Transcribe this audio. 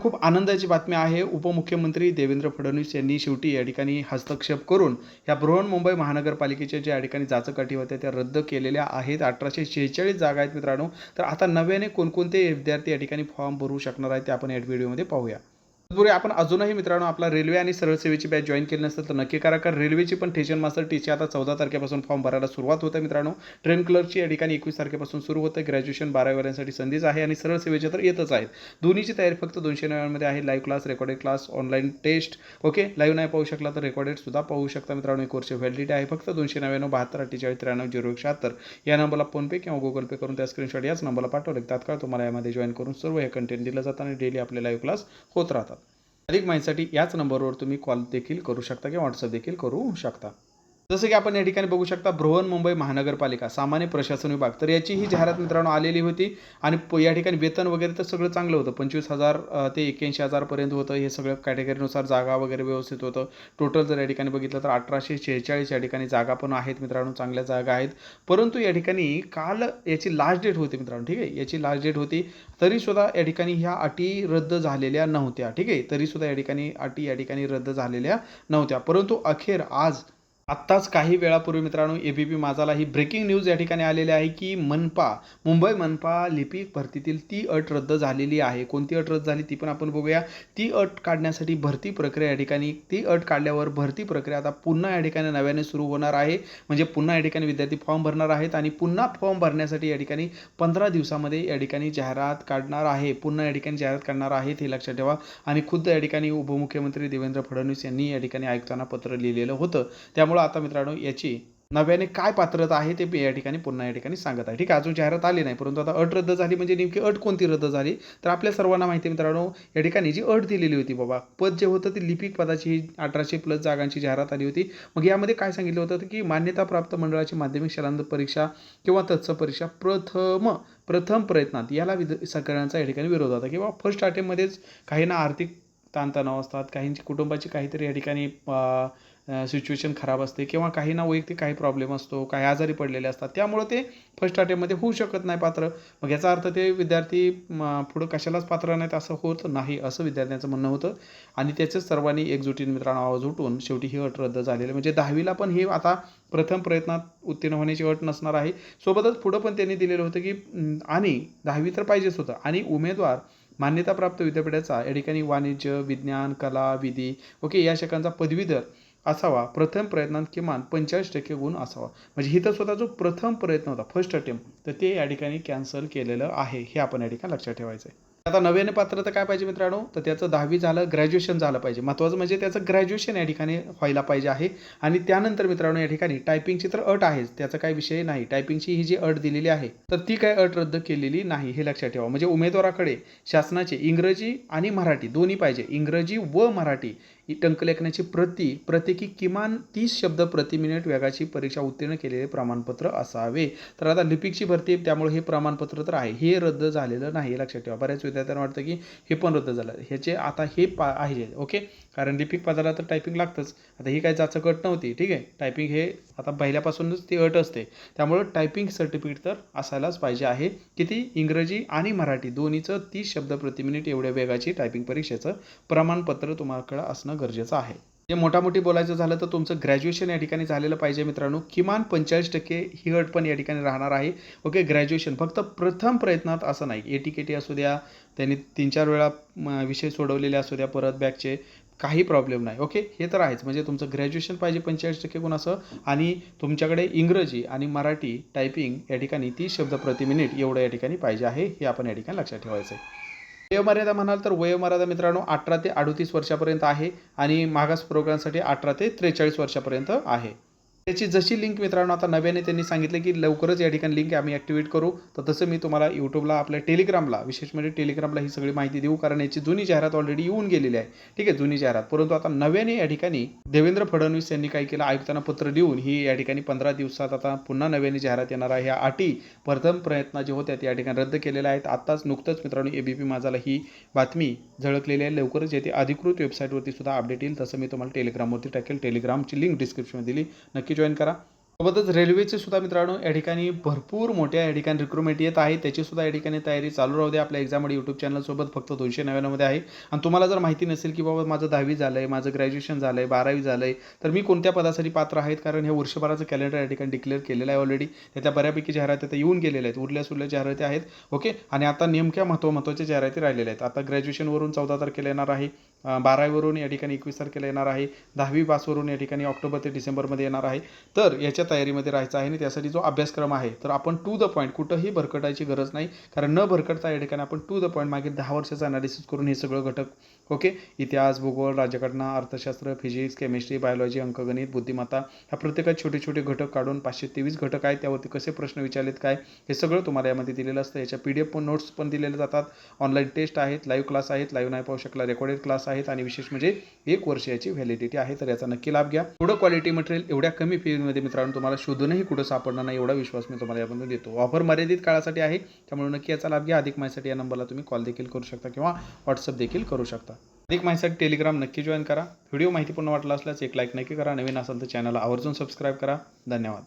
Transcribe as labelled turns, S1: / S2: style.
S1: खूप आनंदाची बातमी आहे. उपमुख्यमंत्री देवेंद्र फडणवीस यांनी शेवटी या ठिकाणी हस्तक्षेप करून या बृहन्मुंबई महानगरपालिकेच्या ज्या ठिकाणी जाचकाठी होत्या त्या रद्द केलेल्या आहेत. अठराशे शेहेचाळीस जागा आहेत मित्रांनो. तर आता नव्याने कोणकोणते विद्यार्थी या ठिकाणी फॉर्म भरू शकणार आहेत ते आपण या व्हिडिओमध्ये पाहूया. तत्पूर्वी आपण अजूनही मित्रांनो आपला रेल्वे आणि सरळ सेवेची बॅच जॉईन केली नसेल तर नक्की करा कारण रेल्वेची पण ठेशन मास्टर टीची आता चौदा तारखेपासून फॉर्म भरायला सुरुवात होते मित्रांनो. ट्रेन क्लर्कची या ठिकाणी एकवीस तारखेपासून सुरू होतं. ग्रॅज्युएशन बारावीवाल्यांसाठी संधीच आहे आणि सरळ सेवेचे तर येतच आहेत. दोन्हीची तयारी फक्त दोनशे नव्याण्णवमध्ये आहे. Live class recorded class online test okay live नाही पाहू शकला तर रेकॉर्डेड सुद्धा पाहू शकता मित्रांनो. एक वर्ष व्हॅलिडिटी आहे. फक्त दोनशे नव्याण्णव बहात्तर अठ्ठेचाळीस त्र्याण्णव झिरो शहात्तर. या नंबरला फोनपे किंवा गुगल पे करून त्या स्क्रीनशॉट याच नंबरला पाठवले. तात्काळ तुम्हाला यामध्ये जॉईन करून सर्व हे कंटेंट दिलं जातं आणि डेली आपले लाईव्ह क्लास होत राहतात. अधिक माहितीसाठी याच नंबरवर तुम्ही कॉल देखील करू शकता किंवा व्हॉट्सअप देखील करू शकता. जसं की आपण या ठिकाणी बघू शकता बृहन्मुंबई महानगरपालिका सामान्य प्रशासन विभाग. तर याची ही जाहिरात मित्रांनो आलेली होती आणि प- या ठिकाणी वेतन वगैरे तर सगळं चांगलं होतं. पंचवीस हजार ते एक्क्याऐंशी हजारपर्यंत होतं. हे सगळं कॅटेगरीनुसार जागा वगैरे व्यवस्थित होतं. टोटल जर या ठिकाणी बघितलं तर अठराशे शेहेचाळीस या ठिकाणी जागा पण आहेत मित्रांनो चांगल्या जागा आहेत. परंतु या ठिकाणी काल याची लास्ट डेट होती मित्रांनो ठीक आहे? याची लास्ट डेट होती. तरीसुद्धा या ठिकाणी ह्या अटी रद्द झालेल्या नव्हत्या ठीक आहे? तरीसुद्धा या ठिकाणी अटी या ठिकाणी रद्द झालेल्या नव्हत्या. परंतु अखेर आज आत्ताच काही वेळापूर्वी मित्रांनो ए बी पी माझाला ही ब्रेकिंग न्यूज या ठिकाणी आलेली आहे की मनपा मुंबई मनपा लिपिक भरतीतील ती अट रद्द झालेली आहे. कोणती अट रद्द झाली ती पण आपण बघूया. ती अट काढण्यासाठी भरती प्रक्रिया या ठिकाणी ती अट काढल्यावर भरती प्रक्रिया आता पुन्हा या ठिकाणी नव्याने सुरू होणार आहे. म्हणजे पुन्हा या ठिकाणी विद्यार्थी फॉर्म भरणार आहेत आणि पुन्हा फॉर्म भरण्यासाठी या ठिकाणी पंधरा दिवसामध्ये या ठिकाणी जाहिरात काढणार आहे. पुन्हा या ठिकाणी जाहिरात काढणार आहेत हे लक्षात ठेवा. आणि खुद्द या ठिकाणी उपमुख्यमंत्री देवेंद्र फडणवीस यांनी या ठिकाणी आयुक्तांना पत्र लिहिलेलं होतं. त्यामुळे आता मित्रांनो याची नव्याने काय पात्रता आहे ते या ठिकाणी पुन्हा या ठिकाणी सांगत आहे. ठीक आहे अजून जाहिरात आली नाही परंतु आता अट रद्द झाली म्हणजे नेमकी अट कोणती रद्द झाली? तर आपल्या सर्वांना माहिती आहे मित्रांनो या ठिकाणी जी अट दिलेली होती बाबा पद जे होतं ते लिपिक पदाची ही अठराशे प्लस जागांची जाहिरात आली होती. मग यामध्ये काय सांगितलं होतं की मान्यताप्राप्त मंडळाची माध्यमिक शालांत परीक्षा किंवा तत्सम परीक्षा प्रथम प्रथम प्रयत्नात याला विद सगळ्यांचा या ठिकाणी विरोध होता. किंवा फर्स्ट अटेम्पमध्येच काहींना आर्थिक ताणतणाव असतात काहींची कुटुंबाची काहीतरी या ठिकाणी सिच्युएशन खराब असते किंवा काहींना वैयक्तिक काही प्रॉब्लेम असतो काही आजारी पडलेले असतात. त्यामुळं ते फर्स्ट अटेम्पमध्ये होऊ शकत नाही पात्र. मग याचा अर्थ ते विद्यार्थी पुढं कशालाच पात्र नाहीत असं होत नाही असं विद्यार्थ्यांचं म्हणणं होतं. आणि त्याचंच सर्वांनी एकजुटीने मित्रांनो आवाज उठून शेवटी ही अट रद्द झालेली म्हणजे दहावीला पण हे आता प्रथम प्रयत्नात उत्तीर्ण होण्याची अट नसणार आहे. सोबतच पुढं पण त्यांनी दिलेलं होतं की आणि दहावी तर पाहिजेच होतं. आणि उमेदवार मान्यताप्राप्त विद्यापीठाचा या ठिकाणी वाणिज्य विज्ञान कला विधी ओके या शाखांचा पदवीधर असावा. प्रथम प्रयत्नात किमान पंचेचाळीस टक्के गुण असावा. म्हणजे इथं स्वतः जो प्रथम प्रयत्न होता फर्स्ट अटेम्प्ट तर ते या ठिकाणी कॅन्सल केलेलं आहे. हे आपण या ठिकाणी लक्षात ठेवायचं आहे आता नव्याने पात्र तर काय पाहिजे मित्रांनो? तर त्याचं दहावी झालं ग्रॅज्युएशन झालं पाहिजे. महत्त्वाचं म्हणजे त्याचं ग्रॅज्युएशन या ठिकाणी व्हायला पाहिजे आहे. आणि त्यानंतर मित्रांनो या ठिकाणी टायपिंगची तर अट आहेच. त्याचा काही विषय नाही. टायपिंगची ही जी अट दिलेली आहे तर ती काय अट रद्द केलेली नाही हे लक्षात ठेवा. म्हणजे उमेदवाराकडे शासनाचे इंग्रजी आणि मराठी दोन्ही पाहिजे. इंग्रजी व मराठी ही टंकलेखनाची प्रती प्रत्येकी किमान तीस शब्द प्रति मिनिट वेगाची परीक्षा उत्तीर्ण केलेले प्रमाणपत्र असावे. तर आता लिपिकची भरती त्यामुळे हे प्रमाणपत्र तर आहे. हे रद्द झालेलं नाही लक्षात ठेवा. बऱ्याच त्यांना वाटतं की हे पण रद्द झालं. ह्याचे आता हे पा आहे ओके? कारण लिपिक पदाला तर टायपिंग लागतंच. आता ही काय जाचं अट नव्हती ठीक आहे? टायपिंग हे आता पहिल्यापासूनच ती अट असते. त्यामुळं टायपिंग सर्टिफिकेट तर असायलाच पाहिजे आहे. किती? इंग्रजी आणि मराठी दोन्हीचं तीस शब्द प्रति मिनिट एवढ्या वेगाची टायपिंग परीक्षेचं प्रमाणपत्र तुम्हाकडं असणं गरजेचं आहे. जे मोठामोठी बोलायचं झालं तर तुमचं ग्रॅज्युएशन या ठिकाणी झालेलं पाहिजे मित्रांनो. किमान पंचेचाळीस टक्के ही अट पण या ठिकाणी राहणार आहे. ओके ग्रॅज्युएशन फक्त प्रथम प्रयत्नात असं नाही. ए टी के टी असू द्या त्यांनी तीन चार वेळा विषय सोडवलेले असू द्या परत बॅकचे काही प्रॉब्लेम नाही. ओके हे तर आहेच. म्हणजे तुमचं ग्रॅज्युएशन पाहिजे पंचेचाळीस टक्के गुण असं आणि तुमच्याकडे इंग्रजी आणि मराठी टायपिंग या ठिकाणी तीस शब्द प्रति मिनिट एवढं या ठिकाणी पाहिजे आहे हे आपण या ठिकाणी लक्षात ठेवायचं आहे वयोमर्यादा म्हणाल तर वयोमर्यादा मित्रांनो अठरा ते अडतीस वर्षापर्यंत आहे आणि मागास प्रोग्रामसाठी अठरा ते त्रेचाळीस वर्षापर्यंत आहे. त्याची जशी लिंक मित्रांनो आता नव्याने त्यांनी सांगितलं की लवकरच या ठिकाणी लिंक आम्ही ॲक्टिवेट करू. तर तसं मी तुम्हाला यूट्यूबला आपल्या टेलिग्रामला विशेष म्हणजे टेलिग्रामला ही सगळी माहिती देऊ कारण याची जुनी जाहिरात ऑलरेडी येऊन गेलेली आहे. ठीक आहे जुनी जाहिरात. परंतु आता नव्याने या ठिकाणी देवेंद्र फडणवीस यांनी काय केलं? आयुक्तांना पत्र देऊन ही या ठिकाणी पंधरा दिवसात आता पुन्हा नव्याने जाहिरात येणार आहे. ह्या अटी प्रथम प्रयत्न जे होत्या त्या ठिकाणी रद्द केलेल्या आहेत. आत्ताच नुकतंच मित्रांनो ए बी पी माझाला ही बातमी झळकलेली आहे. लवकरच येते अधिकृत वेबसाईटवरती सुद्धा अपडेट येईल. तसं मी तुम्हाला टेलिग्रामवरती टाकेल. टेलिग्रामची लिंक डिस्क्रिप्शनमध्ये दिली. नक्की जॉईन करा. सोबतच रेल्वेचे सुद्धा मित्रांनो या ठिकाणी भरपूर मोठ्या या ठिकाणी रिक्रुटमेंट येत आहे. त्याची सुद्धा या ठिकाणी तयारी चालू राहू दे आपल्या एक्झाम यूट्यूब चॅनलसोबत फक्त दोनशे नव्याण्णवमध्ये आहे. आणि तुम्हाला जर माहिती नसेल की बाबा माझं दहावी झालं आहे माझं ग्रॅज्युएशन झालं आहे बारावी झालं आहे तर मी कोणत्या पदासाठी पात्र आहेत? कारण हे वर्षभराचं कॅलेंडर या ठिकाणी डिक्लेअर केलेलं आहे ऑलरेडी त्याच्या बऱ्यापैकी जाहिराती आता येऊन गेलेल्या आहेत. उरल्या सुरल्या जाहिराती आहेत. ओके आणि आता नेमक्या महत्त्व महत्त्वाच्या जाहिराती राहिलेल्या आहेत. आता ग्रॅज्युएशनवरून चौदा तारखेला येणार आहे. बारावीवरून या ठिकाणी एकवीस तारखेला येणार आहे. दहावी पासवरून या ठिकाणी ऑक्टोबर ते डिसेंबरमध्ये येणार आहे. तर याच्या तयारीमध्ये राहायचं आहे आणि त्यासाठी जो अभ्यासक्रम आहे तर आपण टू द पॉईंट कुठंही भरकटायची गरज नाही. कारण न भरकटता या ठिकाणी आपण टू द पॉईंट मागील दहा वर्षाचा अनालिसिस करून हे सगळं घटक ओके? इतिहास भूगोल राज्यघटना अर्थशास्त्र फिजिक्स केमिस्ट्री बायोलॉजी अंकगणित बुद्धिमत्ता ह्या प्रत्येकात छोटे छोटे घटक काढून पाचशे तेवीस घटक आहेत. त्यावरती कसे प्रश्न विचारलेत काय हे सगळं तुम्हाला यामध्ये दिलेलं असतं. याच्या पी डी एफ पण नोट्स पण दिलेले जातात. ऑनलाईन टेस्ट आहेत लाईव्ह क्लास आहेत लाईव्ह नाही पाहू शकला रेकॉर्डेड क्लास आहेत आणि विशेष म्हणजे एक वर्ष याची व्हॅलिडिटी आहे. तर याचा नक्की लाभ घ्या. एवढं क्वालिटी मटेरियल एवढ्या कमी फीमध्ये मित्रांनो तुम्हाला शोधूनही कुठं सापडणार नाही एवढा विश्वास मी तुम्हाला यामधून देतो. ऑफर मर्यादित काळासाठी आहे त्यामुळे नक्की याचा लाभ घ्या. अधिक माहितीसाठी या नंबरला तुम्ही कॉल देखील करू शकता किंवा व्हॉट्सअप देखील करू शकता. अधिक माहितीसाठी टेलिग्राम नक्की जॉईन करा. व्हिडिओ माहितीपूर्ण वाटला असल्यास एक लाईक नक्की करा. नवीन असेल तर चॅनलला आवर्जून सबस्क्राईब करा. धन्यवाद.